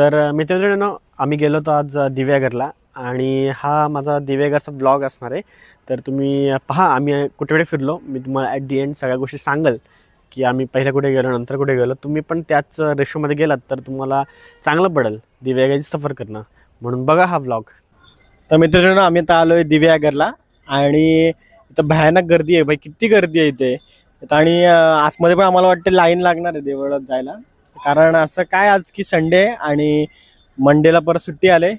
तर अ, मित्रांनो आम्ही गेलो होतो आज दिव्यागरला आणि हा माझा दिव्यागरचा ब्लॉग असणार आहे. तर तुम्ही पहा आम्ही कुठे फिरलो. मी तुम्हाला ॲट दी एंड सगळ्या गोष्टी सांगेल की आम्ही पहिल्या कुठे गेलो नंतर कुठे गेलो. तुम्ही पण त्याच रेशोमध्ये गेलात तर तुम्हाला चांगलं पडेल दिव्यागरची सफर करणं. म्हणून बघा हा ब्लॉग. तर मित्रांनो आम्ही आता आहे दिव्यागरला आणि इथं भयानक गर्दी आहे. भाई किती गर्दी आहे इथे. आणि आतमध्ये पण आम्हाला वाटतं लाईन लागणार आहे देवळात जायला. कारण असं काय आज की संडे आहे आणि मंडेला परत सुट्टी आले.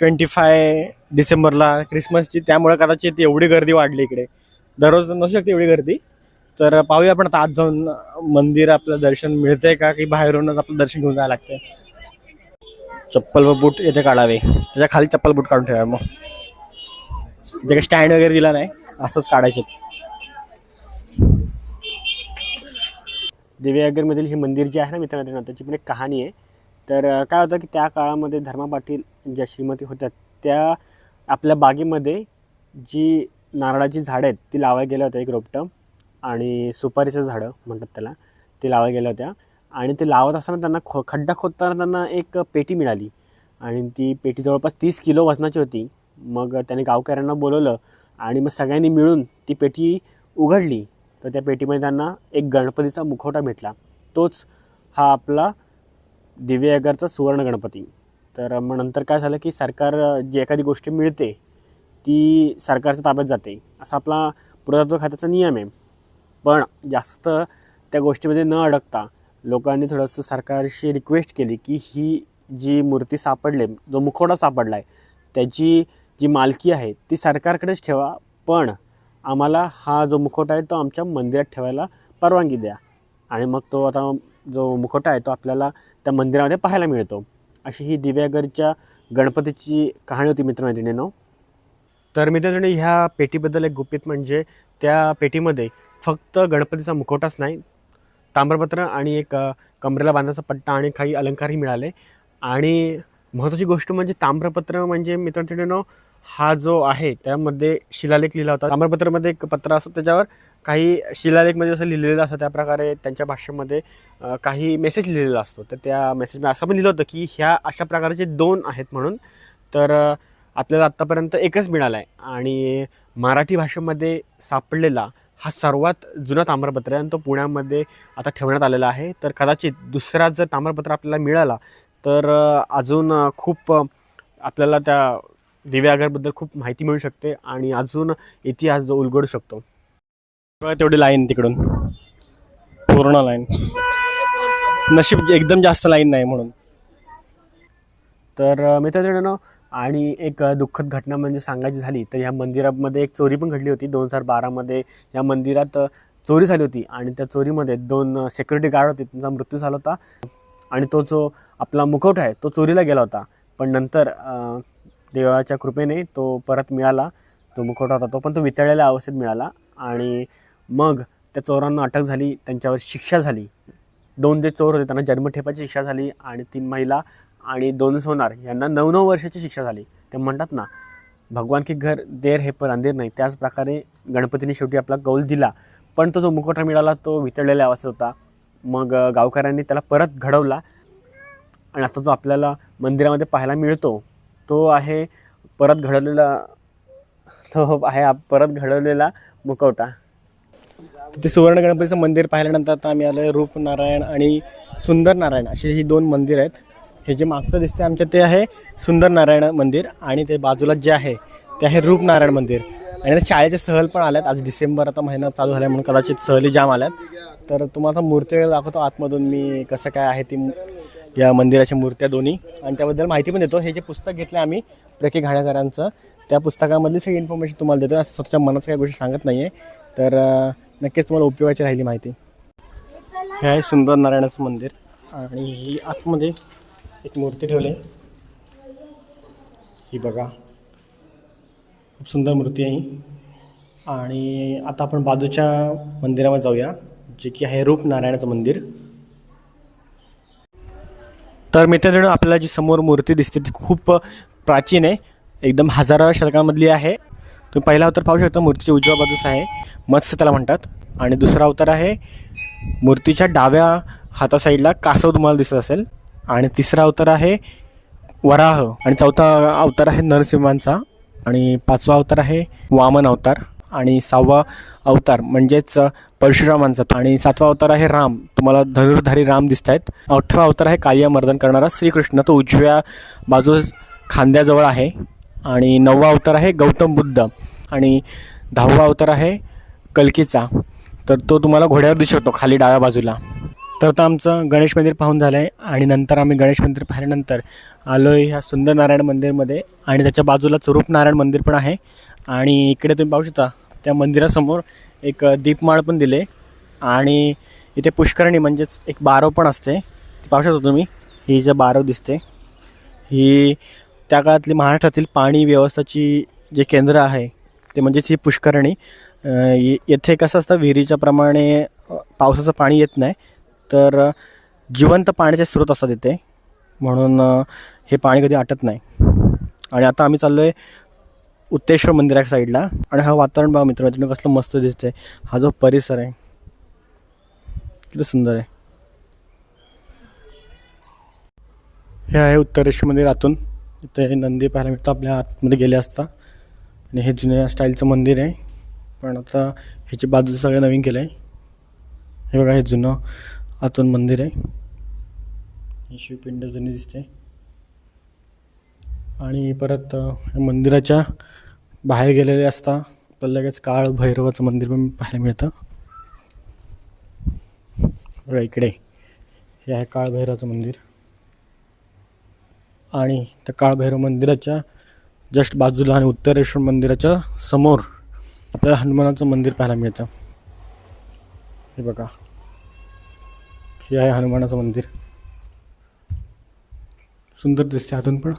ट्वेंटी फाय डिसेंबरला क्रिसमसची त्यामुळे कदाचित एवढी गर्दी वाढली इकडे. दररोज नसू शकते एवढी गर्दी. तर पाहूया आपण आता आज जाऊन मंदिर आपलं दर्शन मिळतंय का की बाहेरूनच आपलं दर्शन घेऊन जायला लागतंय? चप्पल व बूट येथे काढावे. त्याच्याखाली चप्पल बूट काढून ठेवावे मग. जे काही स्टँड वगैरे दिला नाही. असंच काढायचे. देवीआगरमधील हे मंदिर जे आहे ना मित्रांनो त्याची पण एक कहाणी आहे. तर काय होतं की त्या काळामध्ये धर्मा पाटील ज्या श्रीमती होत्या त्या आपल्या बागेमध्ये जी नारळाची झाडं आहेत ती लावायला गेल्या होत्या एक रोपटं. आणि सुपारीचं झाडं म्हणतात त्याला ती लावायला गेल्या होत्या. आणि ते लावत असताना त्यांना खो खड्डा खोदताना त्यांना एक पेटी मिळाली. आणि ती पेटी जवळपास तीस किलो वजनाची होती. मग त्याने गावकऱ्यांना बोलवलं आणि मग सगळ्यांनी मिळून ती पेटी उघडली. तर त्या पेटीमध्ये त्यांना एक गणपतीचा मुखवटा भेटला. तोच हा आपला दिव्यागरचा सुवर्ण गणपती. तर मग नंतर काय झालं की सरकार जी एखादी गोष्ट मिळते ती सरकारच्या ताब्यात जाते. असा आपला पुरातत्व खात्याचा नियम आहे. पण जास्त त्या गोष्टीमध्ये न अडकता लोकांनी थोडंसं सरकारशी रिक्वेस्ट केली की ही जी मूर्ती सापडले जो मुखवटा सापडला आहे त्याची जी मालकी आहे ती सरकारकडेच ठेवा. पण आम्हाला हा जो मुखवटा आहे तो आमच्या मंदिरात ठेवायला परवानगी द्या. आणि मग तो आता जो मुखवटा आहे तो आपल्याला त्या मंदिरामध्ये पाहायला मिळतो. अशी ही दिव्यागरच्या गणपतीची कहाणी होती मित्रमैत्रिणींनो. तर मित्रांनो ह्या पेटीबद्दल एक गुपित म्हणजे त्या पेटीमध्ये फक्त गणपतीचा मुखवटाच नाही ताम्रपत्र आणि एक कमरेला बांधण्याचा पट्टा आणि काही अलंकारही मिळाले. आणि महत्त्वाची गोष्ट म्हणजे ताम्रपत्र म्हणजे मित्रांनो हा जो आहे त्यामध्ये शिलालेख लिहिला होता. ताम्रपत्रामध्ये एक पत्र असतं त्याच्यावर. काही शिलालेखमध्ये जसं लिहिलेलं असतं त्या प्रकारे त्यांच्या भाषेमध्ये काही मेसेज लिहिलेला असतो. तर त्या मेसेजमध्ये असं पण लिहिलं होतं की ह्या अशा प्रकारचे दोन आहेत म्हणून. तर आपल्याला आत्तापर्यंत एकच मिळाला आहे आणि मराठी भाषेमध्ये सापडलेला हा सर्वात जुना ताम्रपत्र आहे. आणि तो पुण्यामध्ये आता ठेवण्यात आलेला आहे. तर कदाचित दुसरा जर ताम्रपत्र आपल्याला मिळाला तर अजून खूप आपल्याला त्या दिव्यागरबद्दल खूप माहिती मिळू शकते आणि अजून इतिहास जो उलगडू शकतो. तेवढी लाईन तिकडून? पूर्ण लाईन नशीब एकदम जास्त लाईन नाही म्हणून. तर मित्रांनो आणि एक दुःखद घटना म्हणजे सांगायची झाली तर ह्या मंदिरामध्ये एक चोरी पण घडली होती. दोन हजार बारामध्ये या मंदिरात चोरी झाली होती आणि त्या चोरीमध्ये दोन सिक्युरिटी गार्ड होते. त्यांचा मृत्यू झाला होता. आणि तो जो आपला मुखवटा आहे तो चोरीला गेला होता. पण नंतर देवाच्या कृपेने तो परत मिळाला तो मुखवटा होता तो पण तो वितळलेल्या अवस्थेत मिळाला. आणि मग त्या चोरांना अटक झाली त्यांच्यावर शिक्षा झाली. दोन जे चोर होते त्यांना जन्मठेपाची शिक्षा झाली आणि तीन महिला आणि दोन सोनार यांना नऊ नऊ वर्षाची शिक्षा झाली. ते म्हणतात ना भगवान की घर देर हे पण अंधेर नाही. त्याचप्रकारे गणपतीने शेवटी आपला कौल दिला. पण तो जो मुखवटा मिळाला तो वितळलेल्या अवस्थेत होता. मग गावकऱ्यांनी त्याला परत घडवला. आणि आता जो आपल्याला मंदिरामध्ये पाहायला मिळतो तो आहे परत घडवलेला तो आहे आप- परत घडवलेला मुकवटा तिथे सुवर्ण गणपतीचं मंदिर पाहिल्यानंतर आता आम्ही आलोय रूपनारायण आणि सुंदर नारायण अशी ही दोन मंदिर आहेत. हे जे मागचं दिसते आमच्या ते आहे सुंदर नारायण मंदिर आणि ते बाजूला जे आहे ते आहे रूपनारायण मंदिर. आणि शाळेचे सहल पण आल्यात. आज डिसेंबर आता महिना चालू झाला म्हणून कदाचित सहली जाम आल्यात. तर तुम्हाला मूर्ती दाखवतो आतमधून मी कसं काय आहे ती या मंदिराच्या मूर्त्या दोन्ही. आणि त्याबद्दल माहिती पण देतो. हे जे पुस्तक घेतलं आम्ही प्रके घाणेकरांचं त्या पुस्तकामधली सगळी इन्फॉर्मेशन तुम्हाला देतो. असं स्वतःच्या मनाचं काही गोष्टी सांगत नाही आहे तर नक्कीच तुम्हाला उपयोगाची राहिली माहिती. हे आहे सुंदर नारायणाचं मंदिर. आणि ही आतमध्ये एक मूर्ती ठेवली. आहे. ही बघा. खूप सुंदर मूर्ती आहे ही. आणि आता आपण बाजूच्या मंदिरामध्ये जाऊया जे की आहे रूपनारायणाचं मंदिर. तर मित्रांनो आपल्याला जी समोर मूर्ती दिसते ती खूप प्राचीन आहे. एकदम हजाराव्या शतकामधली आहे. तुम्ही पहिला अवतार पाहू शकता मूर्तीच्या उजव्या बाजूस आहे. मत्स्य त्याला म्हणतात. आणि दुसरा अवतार आहे मूर्तीच्या डाव्या हाता साईडला कासव तुम्हाला दिसत असेल. आणि तिसरा अवतार आहे वराह. आणि चौथा अवतार आहे नरसिंहांचा. आणि पाचवा अवतार आहे वामन अवतार. आणि सहावा अवतार म्हणजेच परशुरामांचा आणि सातवा अवतार आहे राम. तुम्हाला धनुर्धारी राम दिसत आहेत अठरा अवतार आहे कालिया मर्दन करणारा श्रीकृष्ण. तो उजव्या बाजूस खांद्याजवळ आहे. आणि नववा अवतार आहे गौतम बुद्ध. आणि दहावा अवतार आहे कलकीचा. तर तो तुम्हाला घोड्यावर दिसतो खाली डाव्या बाजूला. तर आता आमचं गणेश मंदिर पाहून झालं आहे आणि नंतर आम्ही गणेश मंदिर पाहिल्यानंतर आलो आहे ह्या सुंदर नारायण मंदिरमध्ये. आणि त्याच्या बाजूलाच रूपनारायण मंदिर पण आहे. आणि इकडे तुम्ही पाहू शकता त्या मंदिरासमोर एक दीपमाळ पण दिले आणि इथे पुष्करणी म्हणजेच एक बारव पण असते. ती पाहू शकता तुम्ही ही जे बारव दिसते ही त्या काळातली महाराष्ट्रातील पाणी व्यवस्थाची जे केंद्र आहे ते म्हणजेच ही पुष्करणी. ये- येथे कसं असतं विहिरीच्या प्रमाणे पावसाचं पाणी येत नाही तर जिवंत पाण्याचे स्रोत असतात इथे. म्हणून हे पाणी कधी आटत नाही. आणि आता आम्ही चाललो आहे उत्तेश्वर मंदिरा साईडला आणि हा वातावरण बघा मित्र मित्रांनो कसलं मस्त दिसतंय. हा जो परिसर आहे किती सुंदर आहे. हे आहे उत्तरेश्वर मंदिर आतून. इथे नंदी पाहायला मिळतं आपल्या आतमध्ये गेले असता. आणि हे जुन्या स्टाईलचं मंदिर आहे. पण आता ह्याची बाजूचं सगळं नवीन केलं आहे हे बघा हे जुनं आतून मंदिर आहे. शिवपिंड जुनी दिसते आणि परत या मंदिराच्या बाहेर गेलेले असता पण लगेच काळ भैरवाचं मंदिर पण पाहायला मिळतं. बघा इकडे हे आहे काळभैरवाचं मंदिर. आणि त्या काळभैरव मंदिराच्या जस्ट बाजूला आणि उत्तरेश्वर मंदिराच्या समोर आपल्याला हनुमानाचं मंदिर पाहायला मिळतं. हे बघा. हे आहे हनुमानाचं मंदिर. सुंदर दिसते आतून पण.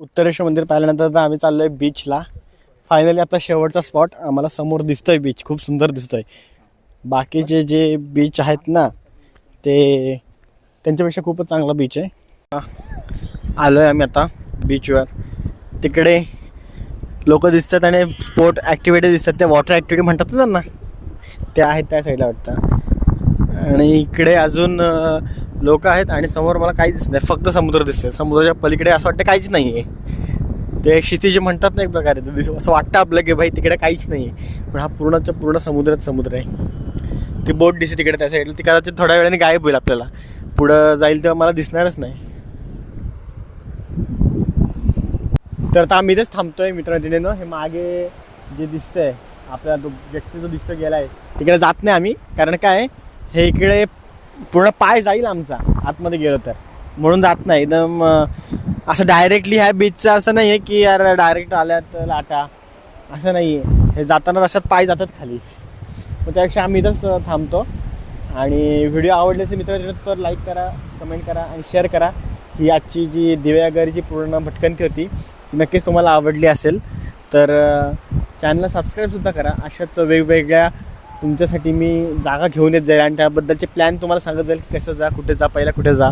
उत्तरेश्वर मंदिर पाहिल्यानंतर तर आम्ही चाललो आहे बीचला फायनली आपला शेवटचा स्पॉट आम्हाला समोर दिसतोय बीच खूप सुंदर दिसतोय. बाकीचे जे बीच आहेत ना ते त्यांच्यापेक्षा खूपच चांगला बीच आहे. आलो आहे आम्ही आता बीचवर तिकडे लोक दिसतात आणि स्पोर्ट ॲक्टिव्हिटी दिसतात. त्या वॉटर ॲक्टिव्हिटी म्हणतात ना त्यांना? त्या आहेत त्या साईडला वाटतं. आणि इकडे अजून लोक आहेत आणि समोर मला काहीच दिसत नाही. फक्त समुद्र दिसते समुद्राच्या पलीकडे असं वाटतं काहीच नाही आहे ते क्षितिज म्हणतात ना एक प्रकारे ते दिस- असं वाटतं आपलं की भाई तिकडे काहीच नाही आहे पण हा पूर्णच्या पूर्ण समुद्रच समुद्र आहे. ती बोट दिसते तिकडे त्या साईडला ती कदाचित थोड्या वेळाने गायब होईल आपल्याला. पुढं जाईल तेव्हा मला दिसणारच नाही. तर आता आम्ही इथेच थांबतोय मित्रमैत्रिणीनं. हे मागे जे दिसतंय आपल्याला तो व्यक्ती जो दिसतो गेलाय तिकडे जात नाही आम्ही. कारण काय हे इकडे पूर्ण पाय जाईल आमचा आतमध्ये गेलो तर. म्हणून जात नाही. एकदम असं डायरेक्टली ह्या बीचचं असं नाही आहे की यार डायरेक्ट आल्यात लाटा. असं नाही आहे हे जाताना रस्त्यात पाय जातात खाली. मग त्यापेक्षा आम्ही इथंच थांबतो. आणि व्हिडिओ आवडले असेल मित्र तर लाईक करा कमेंट करा आणि शेअर करा. ही आजची जी दिव्यागरची पूर्ण भटकंती होती ती नक्कीच तुम्हाला आवडली असेल. तर चॅनलला सबस्क्राईबसुद्धा करा. अशाच वेगवेगळ्या तुमच्यासाठी मी जागा घेऊन येत जाईल आणि त्याबद्दलचे प्लॅन तुम्हाला सांगत जाईल की कसं जा कुठे जा पहिला कुठे जा.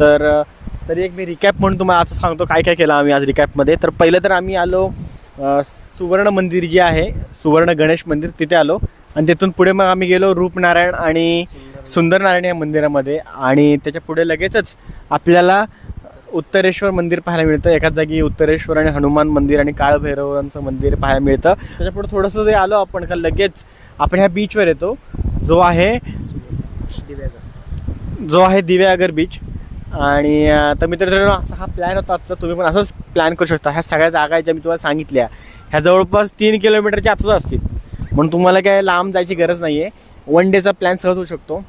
तर तरी एक मी रिकॅप म्हणून तुम्हाला असं सांगतो काय काय केलं आम्ही आज रिकॅपमध्ये तर पहिलं तर आम्ही आलो सुवर्ण मंदिर जे आहे सुवर्ण गणेश मंदिर तिथे आलो. आणि तिथून पुढे मग आम्ही गेलो रूपनारायण आणि सुंदर नारायण या मंदिरामध्ये. आणि त्याच्या पुढे लगेचच आपल्याला उत्तरेश्वर मंदिर पाहायला मिळतं. एकाच जागी उत्तरेश्वर आणि हनुमान मंदिर आणि काळभैरवांचं मंदिर पाहायला मिळतं. त्याच्या पुढे थोडंसं जे आलो आपण का लगेच आपण ह्या बीचवर येतो. जो आहे जो आहे दिव्यागर बीच आणि तर मित्रांनो असा हा प्लॅन होता आजचा. तुम्ही पण असंच प्लॅन करू शकता. ह्या सगळ्या जागा आहेत ज्या मी तुम्हाला सांगितल्या. ह्या जवळपास तीन किलोमीटरच्या आतच असतील. म्हणून तुम्हाला काय लांब जायची गरज नाही आहे वन डेचा प्लॅन सहज होऊ शकतो.